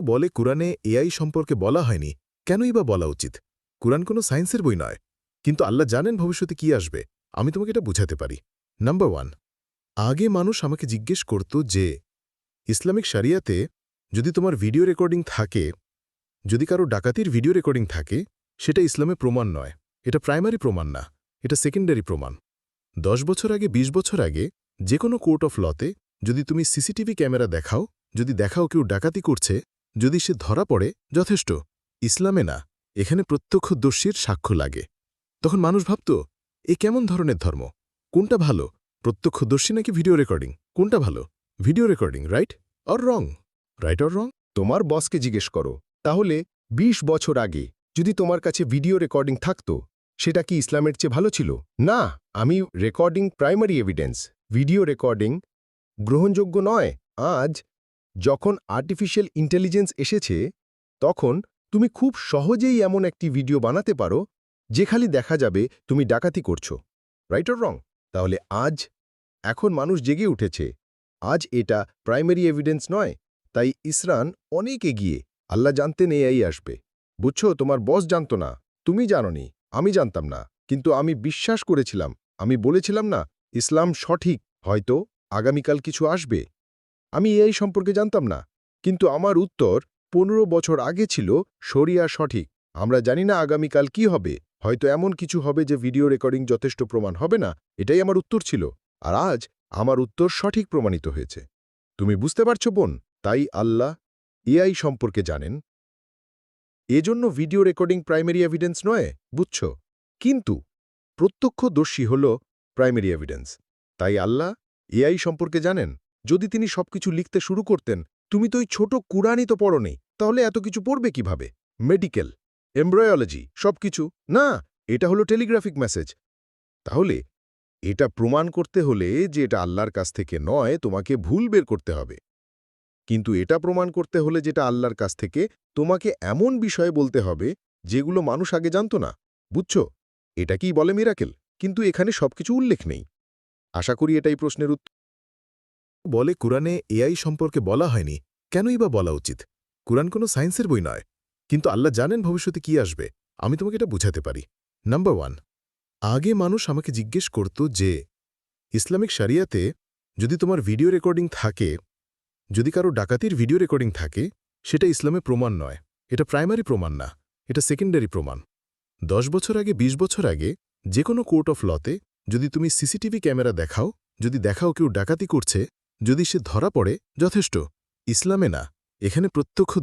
বলে কোরআনে এআই সম্পর্কে বলা হয়নি, কেনই বা বলা উচিত? কুরআন কোনো সায়েন্সের বই নয়। কিন্তু আল্লাহ জানেন ভবিষ্যতে কি আসবে। আমি তোমাকে এটা বুঝাতে পারি। নাম্বার ওয়ান, আগে মানুষ আমাকে জিজ্ঞেস করত যে, ইসলামিক শারিয়াতে যদি তোমার ভিডিও রেকর্ডিং থাকে, যদি কারও ডাকাতির ভিডিও রেকর্ডিং থাকে, সেটা ইসলামে প্রমাণ নয়। এটা প্রাইমারি প্রমাণ না, এটা সেকেন্ডারি প্রমাণ। দশ বছর আগে ২০ বছর আগে যে কোনো কোর্ট অফ লতে যদি তুমি সিসিটিভি ক্যামেরা দেখাও, যদি দেখাও কেউ ডাকাতি করছে যদি সে ধরা পড়ে, যথেষ্ট। ইসলামে না, এখানে প্রত্যক্ষদর্শীর সাক্ষ্য লাগে। তখন মানুষ ভাবত, এ কেমন ধরনের ধর্ম? কোনটা ভালো? প্রত্যক্ষদর্শী নাকি ভিডিও রেকর্ডিং? কোনটা ভালো? Video recording, right? Or wrong? Right or wrong? তোমার বসকে জিজ্ঞেস করো। তাহলে ২০ বছর আগে যদি তোমার কাছে ভিডিও রেকর্ডিং থাকতো, সেটা কি ইসলামের চেয়ে ভালো ছিল? না, আমি recording primary evidence. Video recording গ্রহণযোগ্য নয়। আজ যখন আর্টিফিশিয়াল ইন্টেলিজেন্স এসেছে, তখন তুমি খুব সহজেই এমন একটি ভিডিও বানাতে পারো, যে খালি দেখা যাবে তুমি ডাকাতি করছ। রাইট অর রং তাহলে আজ, এখন মানুষ জেগে উঠেছে। আজ এটা প্রাইমারি এভিডেন্স নয়, তাই ইসরান অনেক এগিয়ে, আল্লাহ জানতেন এই আসবে। বুঝছ, তোমার বস জানত না, তুমি জাননি, আমি জানতাম না, কিন্তু আমি বিশ্বাস করেছিলাম, আমি বলেছিলাম না, ইসলাম সঠিক, হয়তো আগামীকাল কিছু আসবে। আমি এই সম্পর্কে জানতাম না, কিন্তু আমার উত্তর পনেরো বছর আগে ছিল শরিয়া সঠিক। আমরা জানি না আগামীকাল কি হবে, হয়তো এমন কিছু হবে যে ভিডিও রেকর্ডিং যথেষ্ট প্রমাণ হবে না, এটাই আমার উত্তর ছিল, আর আজ আমার উত্তর সঠিক প্রমাণিত হয়েছে। তুমি বুঝতে পারছ বোন, তাই আল্লাহ এআই সম্পর্কে জানেন। এজন্য ভিডিও রেকর্ডিং প্রাইমারি এভিডেন্স নয়, বুঝছ? কিন্তু প্রত্যক্ষদর্শী হল প্রাইমারি এভিডেন্স, তাই আল্লাহ এআই সম্পর্কে জানেন। যদি তিনি সবকিছু লিখতে শুরু করতেন, তুমি তো ওই ছোট কুরআনই তো পড়নি, তাহলে এত কিছু পড়বে কীভাবে? মেডিকেল, এমব্রয়োলজি, সবকিছু? না, এটা হলো টেলিগ্রাফিক মেসেজ। তাহলে, এটা প্রমাণ করতে হলে যে এটা আল্লাহর কাছ থেকে নয়, তোমাকে ভুল বের করতে হবে। কিন্তু এটা প্রমাণ করতে হলে যেটা আল্লাহর কাছ থেকে, তোমাকে এমন বিষয়ে বলতে হবে, যেগুলো মানুষ আগে জানত না। বুঝছ? কি বলে মিরাকেল, কিন্তু এখানে সবকিছু উল্লেখ নেই। আশা করি এটাই প্রশ্নের উত্তর। বলে কুরআনে এআই সম্পর্কে বলা হয়নি, কেনই বা বলা উচিত? কুরআন কোনো সায়েন্সের বই নয়। কিন্তু আল্লাহ জানেন ভবিষ্যতে কি আসবে। আমি তোমাকে এটা বুঝাতে পারি। নাম্বার ওয়ান, আগে মানুষ আমাকে জিজ্ঞেস করত যে, ইসলামিক শারিয়াতে যদি তোমার ভিডিও রেকর্ডিং থাকে, যদি কারও ডাকাতির ভিডিও রেকর্ডিং থাকে, সেটা ইসলামে প্রমাণ নয়। এটা প্রাইমারি প্রমাণ না, এটা সেকেন্ডারি প্রমাণ। দশ বছর আগে ২০ বছর আগে যে কোনো কোর্ট অফ লতে যদি তুমি সিসিটিভি ক্যামেরা দেখাও, যদি দেখাও কেউ ডাকাতি করছে যদি সে ধরা পড়ে যথেষ্ট। ইসলামে না এখানে প্রত্যক্ষ